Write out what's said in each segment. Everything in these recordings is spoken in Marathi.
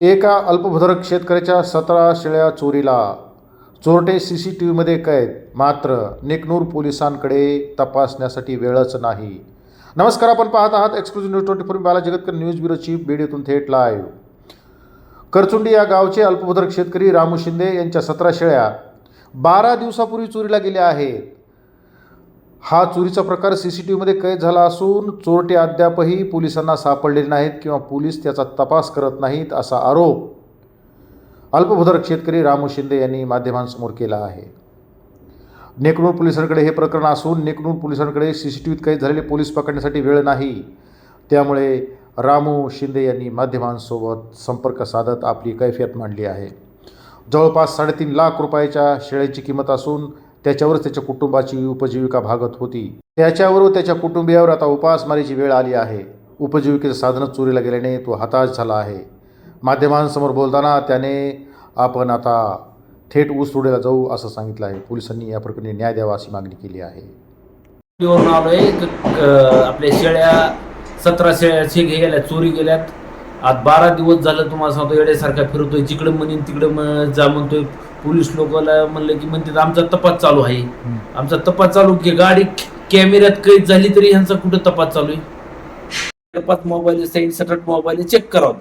एका अल्पभद्रक शेतकऱ्याच्या सतरा शेळ्या चोरीला. चोरटे सी सी टी व्हीमध्ये कैद मात्र नेकनूर पोलिसांकडे तपासण्यासाठी वेळच नाही. नमस्कार आपण पाहत आहात exclusive news twenty four Bala Jagatkar news ब्युरोची Beed येथून थेट लाईव्ह करचुंडी या गावचे अल्पभद्रक शेतकरी रामू शिंदे यांच्या सतरा शेळ्या बारा दिवसापूर्वी चोरीला गेल्या आहेत. हा चोरीचा प्रकार सी सी टी व्हीमध्ये कैद झाला असून चोरटे अद्यापही पोलिसांना सापडलेले नाहीत किंवा पोलीस त्याचा तपास करत नाहीत असा आरोप अल्पभूधारक शेतकरी रामू शिंदे यांनी माध्यमांसमोर केला आहे. नेकनूर पोलिसांकडे हे प्रकरण असून नेकनूर पोलिसांकडे सी सी टी व्हीत कैद झालेले पोलीस पकडण्यासाठी वेळ नाही. त्यामुळे रामू शिंदे यांनी माध्यमांसोबत संपर्क साधत आपली कैफियत मांडली आहे. जवळपास साडेतीन लाख रुपयाच्या शेळ्याची किंमत असून त्याच्यावरच त्याच्या कुटुंबाची उपजीविका भागत होती. त्याच्यावर व त्याच्या कुटुंबियावर आता उपासमारीची वेळ आली आहे. उपजीविकेचं साधनच चोरीला गेल्याने तो हताश झाला आहे. माध्यमांसमोर बोलताना त्याने आपण आता थेट ऊस तोडीला जाऊ असं सांगितलं आहे. पोलिसांनी या प्रकरणी न्याय द्यावा अशी मागणी केली आहे. आलोय आपल्या शेळ्या सतरा शेळ्या शेळ्या गेल्या चोरी गेल्यात. आज बारा दिवस झालं तुम्हाला सांगतो येड्यासारखा फिरतोय जिकडे म्हणेन तिकडे जा म्हणतोय. पोलीस लोकांना म्हणलं की म्हणते आमचा तपास चालू आहे. आमचा तपास चालू की गाडी कॅमेऱ्यात कैद झाली तरी ह्यांचा कुठे तपास चालू आहे? तपास मोबाईल सटट मोबाईल चेक करावं.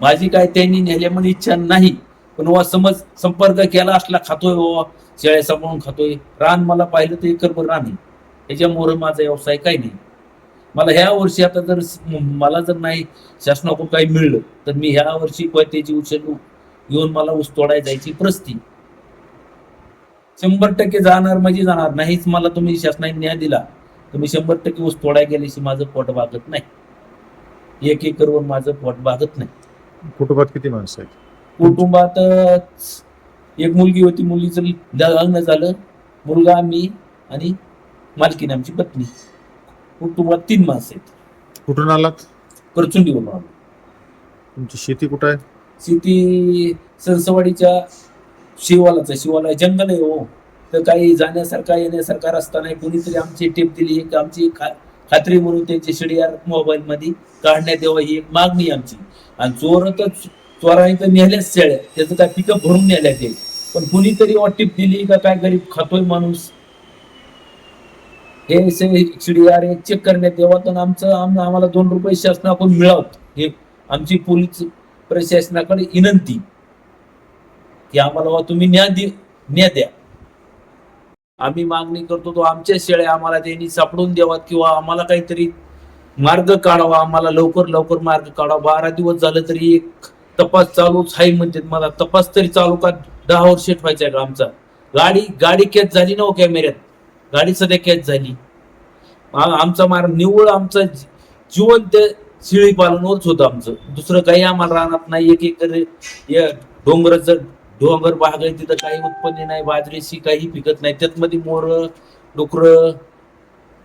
माझी काय त्यांनी नेल्या म्हणून इच्छा नाही पण वा समज संपर्क केला असला खातोय बाबा शेळ्या सांभाळून खातोय. रान मला पाहिलं तर एकरभर रान आहे. त्याच्यामुळे माझा व्यवसाय काही नाही. मला ह्या वर्षी आता जर मला जर नाही शासनाकडून काही मिळलं तर मी ह्या वर्षी त्याची उचल घेऊन मला ऊस तोडायला जायची प्रस्ती शंभर टक्के जाणार म्हणजे जाणार नाहीच मला तुम्ही शासनाने न्याय दिला तर मी शंभर टक्के ऊस तोडायला गेल्याशी माझं पोट भागत नाही. एक एकरवर माझं पोट भागत नाही. कुटुंबात किती माणसं आहेत? कुटुंबात एक मुलगी होती मुलीचं लग्न झालं मुलगा मी आणि मालकीन आमची पत्नी. कुटुंबात तीन माणसं आहेत. कुठून आलात? करचुंडीवरून आलो. तुमची शेती कुठं आहे? शेती सरसवाडीच्या शिवालाच आहे शिवाला जंगल आहे हो. तर काही जाण्यासारखा येण्यासारखा रस्ता नाही. कोणीतरी आमची टिप दिली की आमची खा खात्री म्हणून त्यांची शिडियार मोबाईल मध्ये काढण्यात यावं ही एक मागणी आहे आमची. आणि चोर तर चोराने तर नेल्याच शेळ्या. त्याचं काय पिकअप भरून नेल्या ते. पण कुणीतरी टिप दिली का काय गरीब खातोय माणूस. हे शिडियार हे चेक करण्यात यावं. तर आमचं आम्हाला दोन रुपये शासनाकडून मिळावत हे आमची पोलीस प्रशासनाकडे विनंती. की आम्हाला तुम्ही न्याय दे न्याय द्या. आम्ही मागणी करतो तो आमच्या शेळ्या आम्हाला त्यांनी सापडून द्यावात किंवा आम्हाला काहीतरी मार्ग काढावा. आम्हाला लवकर लवकर मार्ग काढावा. बारा दिवस झालं तरी एक तपास चालूच आहे म्हणतात मला. तपास तरी चालू का दहा वर्ष व्हायचा का आमचा? गाडी गाडी कॅच झाली ना हो कॅमेऱ्यात? गाडी सध्या कॅच झाली. आमचा मार्ग निव्वळ आमचं जीवन ते शिळी पालनवरच होतं आमचं. दुसरं काही आम्हाला राहणार नाही एक एक डोंगराचं डोंगर भाग आहे तिथं काही उत्पन्न नाही बाजरीशी काही पिकत नाही. त्यात मध्ये मोर डुकर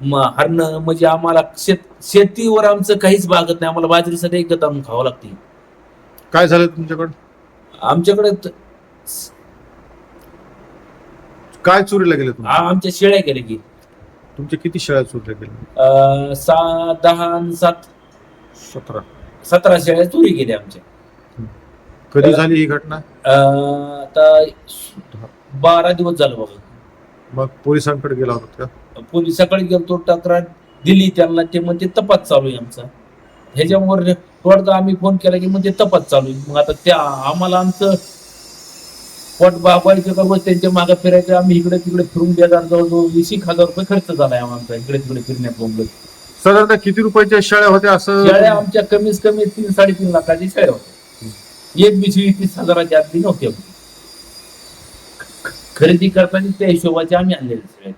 हरण म्हणजे आम्हाला शेत शेतीवर आमचं काहीच भागत नाही. आम्हाला बाजरी सध्या एकत आणून खावं लागते. काय झालं तुमच्याकडं? आमच्याकडे काय चोरीला गेले तुम्ही? आ- आमच्या शेळ्या गेल्या की. तुमच्या किती शेळ्या चोरीला गेल्या? अं, सहा दहा आणि सात. सतरा. सतरा शेळ्या चोरी गेल्या आमच्या. कधी झाली ही घटना? अं, आता बारा दिवस झालं बघा मग पोलिसांकडे गेला होता का? पोलिसाकडे गेलतो तक्रार दिली त्यांना ते म्हणजे तपास चालू आहे आमचा. ह्याच्यावर थोडा आम्ही फोन केला की म्हणजे तपास चालू आहे. मग आता त्या आम्हाला आमचं पोट बापायचं का बस त्यांच्या मागे फिरायचं आम्ही इकडे तिकडे फिरून बेजार जवळजवळ वीस एक हजार रुपये खर्च झालाय आमचा इकडे तिकडे फिरण्यात बोंबलत साधारणतः किती रुपयाच्या शेळ्या होत्या असं शेळ्या आमच्या कमीत कमी तीन साडेतीन लाखाची शेळ्या होत्या एक बिशी तीस हजाराची आतली नव्हती आमची. खरेदी करताना त्या हिशोबाचे आम्ही आणलेले आहेत.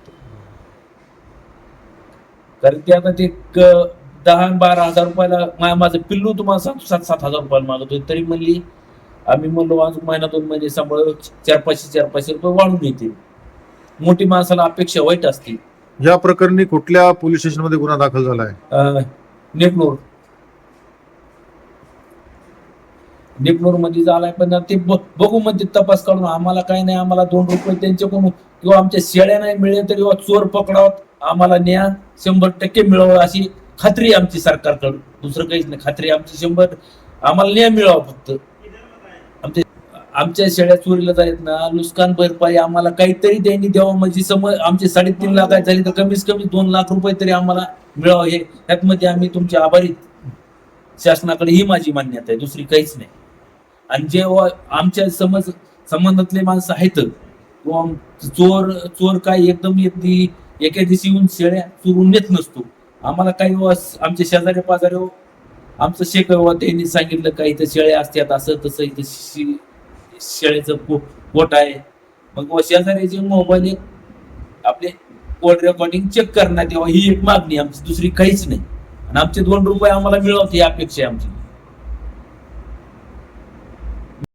कारण ते आता ते क- दहा आणि बारा हजार रुपयाला मा- माझं पिल्लू तुम्हाला सांगतो सात सात हजार रुपयाला मागतोय तरी म्हणली आम्ही म्हणलो अजून महिना दोन महिने सांभाळ चार पाचशे चार पाचशे रुपये वाढून येतील मोठी माणसाला अपेक्षा वाईट असते. या प्रकरणी कुठल्या पोलीस स्टेशनमध्ये गुन्हा दाखल झालाय? अं, नेकनूर. मध्ये झालाय पण ते ब- बघू म्हणजे तपास काढून आम्हाला काय नाही आम्हाला दोन रुपये त्यांच्याकडून किंवा आमच्या शेळ्या नाही मिळले तरी वा चोर पकडावत आम्हाला न्याय शंभर टक्के मिळावं अशी खात्री आहे आमची सरकारकडून. दुसरं काहीच नाही खात्री आमची शंभर आम्हाला न्याय मिळावा फक्त. आमच्या आमच्या शेळ्या चोरीला जायत ना नुकसान भरपाई आम्हाला काहीतरी त्यांनी द्यावं. म्हणजे समज आमचे साडेतीन लाख झाले तर कमीत कमी दोन लाख रुपये तरी आम्हाला मिळावं. हे त्यातमध्ये आम्ही तुमचे आभारी शासनाकडे ही माझी मान्यता आहे दुसरी काहीच नाही. आणि जेव्हा आमच्या समज संबंधातले माणसं आहेत किंवा चोर चोर काय एकदम येते एका दिवशी येऊन शेळ्या चोरून नेत नसतो. आम्हाला काही आमचे आमच्या शेजारी पाजारी आमचं शेख त्यांनी सांगितलं का इथं शेळ्या असतात असं तसं इथं शि- शेळ्याचं पो- पोट आहे. मग शेजाऱ्याचे मोबाईल एक आपले कोड रेकॉर्डिंग चेक करण्यात यावं ही एक मागणी आमची. दुसरी काहीच नाही. आणि आमचे दोन रुपये आम्हाला मिळवते ही अपेक्षा आहे आमची.